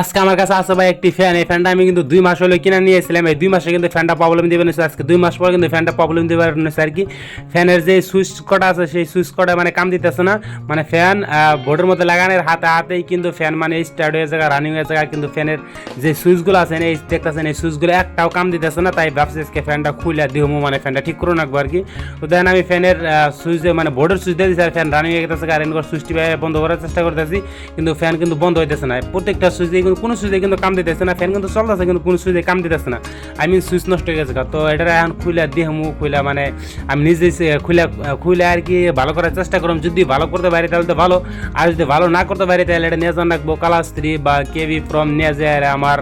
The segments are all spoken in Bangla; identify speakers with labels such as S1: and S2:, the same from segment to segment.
S1: আজকে আমার কাছে আছে ভাই একটি ফ্যান এই ফ্যানটা আমি কিন্তু দুই মাস হলে কিনে নিয়েছিলাম। এই দুই মাসে কিন্তু ফ্যানটা প্রবলেম দিবে না আজকে দুই মাস পর কিন্তু ফ্যানটা প্রবলেম দিবে আর কি? ফ্যানের যে সুইচ কটা আছে, সেই সুইচ কটা মানে কাম দিতেছে না। মানে ফ্যান বোর্ডের মধ্যে লাগানোর হাতে হাতেই কিন্তু ফ্যান মানে স্টার্ট হয়ে জায়গা রানিং হয়ে জায়গা। কিন্তু ফ্যানের যে সুইচগুলো আছে, এই দেখতেছেন, এই সুইচগুলো একটাও কাম দিতেছে না। তাই ভাবছি আজকে ফ্যানটা খুলে দিহমু মানে ফ্যানটা ঠিক করে রাখব আর কি। তো দেখেন আমি ফ্যানের সুইচ মানে বোর্ডের সুইচ দিয়ে দিচ্ছি আর ফ্যান রানিং হয়ে গেছে আর সুইচটি বন্ধ করার চেষ্টা করতেছি। কিন্তু ফ্যান কিন্তু বন্ধ হইতেছে না। প্রত্যেকটা সুইচ দিয়ে কিন্তু কোনো সুইচে কিন্তু কাম দিতেছে না ফ্যান কিন্তু চলতেছে কিন্তু কোনো সুইচে কাম দিতেছে না। আই মিন সুইচ নষ্ট হয়ে গেছে তো এটা এখন খুলে দিহমু খুলে মানে আমি নিজে খুলে খুলে আর কি ভালো করার চেষ্টা করলাম যদি ভালো করতে পারি তাহলে তো ভালো, আর যদি ভালো না করতে পারি তাহলে এটা নিয়ে রাখব কালাস্ত্রী বা কেভি ফ্রম নিয়ে যায় আমার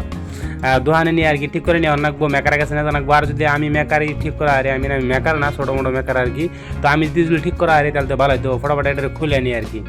S1: দোকানে নিয়ে আর কি ঠিক করে নিয়ে রাখব মেকারের কাছে নিয়ে রাখব আর যদি আমি মেকারই ঠিক করা, আরে আমি আমি মেকার না, ছোটো মোটো মেকার আর কি। তো আমি যদি ঠিক করা, আরে, তাহলে তো ভালো হতো ফটাফট এটা খুলে নিই আর কি।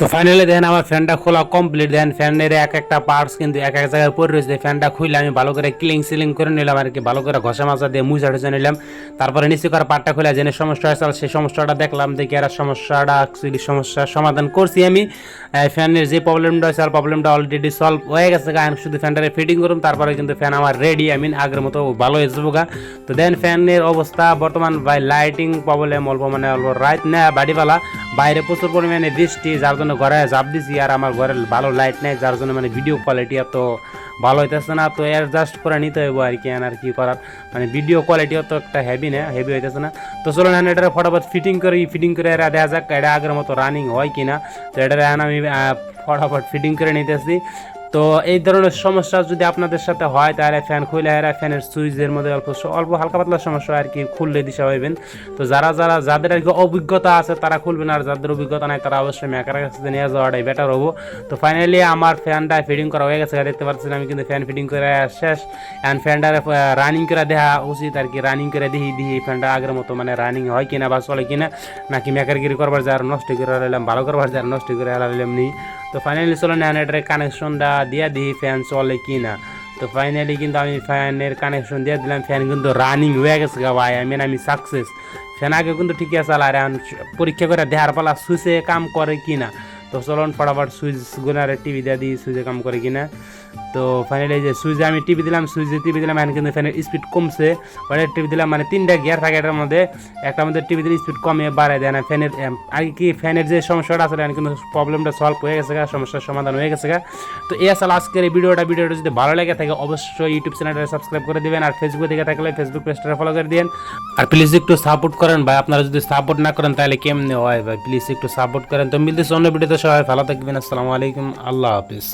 S1: তো ফাইনালি দেখেন আমার ফ্যানটা খোলা কমপ্লিট দেখেন ফ্যানের এক একটা পার্টস কিন্তু এক এক জায়গায় পড়ে রয়েছে। ফ্যানটা খুলে আমি ভালো করে ক্লিং সিলিং করে নিলাম আর কি, ভালো করে ঘষা মাজা দিয়ে মুছা টুচা নিলাম। তারপরে নিচে করে পার্টটা খুলে জেনে সমস্যা হয়েছে সেই সমস্যাটা দেখলাম, দেখি আর সমস্যাটা অ্যাকচুয়ালি সমস্যার সমাধান করছি আমি। ফ্যানের যে প্রবলেমটা হয়েছে, আর প্রবলেমটা অলরেডি সলভ হয়ে গেছে আমি শুধু ফ্যানটারে ফিটিং করুম, তারপরে কিন্তু ফ্যান আমার রেডি আই মিন আগের মতো ভালো হয়ে যাব গা। তো দেন ফ্যানের অবস্থা বর্তমান ভাই লাইটিং প্রবলেম অল্প মানে অল্প রাইট না, বাড়িওয়ালা। বাইরে প্রচুর পরিমাণে বৃষ্টি, যার জন্য ঘরে চাপ দিছি আর আমার ঘরে ভালো লাইট নেই, যার জন্য মানে ভিডিও কোয়ালিটি এত ভালো হইতেছে না। তো অ্যাডজাস্ট করে নিতে হইব আর কি আর কি করার। মানে ভিডিও কোয়ালিটিও তো একটা হেভি না হেভি হইতেছে না। তো চলো না এটা ফটাফট ফিটিং করে ফিটিং করে এরা দেখা যাক, এটা আগের মতো রানিং হয় কিনা। তো এটা এখন আমি ফটাফট ফিটিং করে নিতেছি। তো এই ধরনের সমস্যা যদি আপনাদের সাথে হয়, তাহলে ফ্যান খুলে এরা ফ্যানের সুইচের মধ্যে অল্প অল্প হালকা পাতলা সমস্যা আর কি খুললে দিশা হইবেন। তো যারা যারা, যাদের আর কি অভিজ্ঞতা আছে, তারা খুলবেন, আর যাদের অভিজ্ঞতা নাই, তারা অবশ্যই মেকারের কাছে নিয়ে যাওয়াটাই বেটার হব। তো ফাইনালি আমার ফ্যানটা ফিটিং করা হয়ে গেছে, দেখতে পাচ্ছেন আমি কিন্তু ফ্যান ফিটিং করে শেষ। অ্যান্ড ফ্যানটার রানিং করে দেওয়া উচিত আর কি রানিং করে দিই দিই ফ্যানটা আগের মতো মানে রানিং হয় কিনা বা চলে কিনা। নাকি মেকারগিরি করবার যার নষ্ট করে হারালাম ভালো করবার যার নষ্ট করে হারালাম নি তো ফাইনালি চলো না এটার কানেকশনটা দিয়ে দিই ফ্যান চলে কি না তো ফাইনালি কিন্তু আমি ফ্যানের কানেকশন দিয়ে দিলাম ফ্যান কিন্তু রানিং হয়ে গেছে গা ভাই আই মিন আমি সাকসেস ফ্যান আগে কিন্তু ঠিকই আছে আর পরীক্ষা করে দেহার পালা সুইচে কাম করে কি না তো চলুন ফটাফট সুইচগুলো গুনারে টিভি দিয়ে দিই সুইচে কাম করে কিনা। তো ফাইনালি যে সুইচে আমি টিভি দিলাম, সুইচে টিভি দিলাম, এখন কিন্তু ফ্যানের স্পিড কমছে। ওটা টিভি দিলাম মানে তিনটা গিয়ার থাকে এটার মধ্যে। একটা মধ্যে টিভি দিলে স্পিড কমে, বাড়ায় দেয় না ফ্যানের আগে কি ফ্যানের যে সমস্যাটা আছে, এখন কিন্তু প্রবলেমটা সলভ হয়ে গেছে সমস্যার সমাধান হয়ে গেছে তো এই আসলে আজকের এই ভিডিওটা। ভিডিওটা যদি ভালো লাগে থাকে, অবশ্যই ইউটিউব চ্যানেলটা সাবস্ক্রাইব করে দিবেন, আর ফেসবুক থেকে থাকলে ফেসবুক পেজটা ফলো করে দিন আর প্লিজ একটু সাপোর্ট করেন ভাই, আপনারা যদি সাপোর্ট না করেন, তাহলে কেমনে হয় ভাই? প্লিজ একটু সাপোর্ট করেন। তো মিলতেছে অন্য ভিডিওতে সবাই, ভালো থাকবেন, আসসালামু আলাইকুম, আল্লাহ হাফিজ।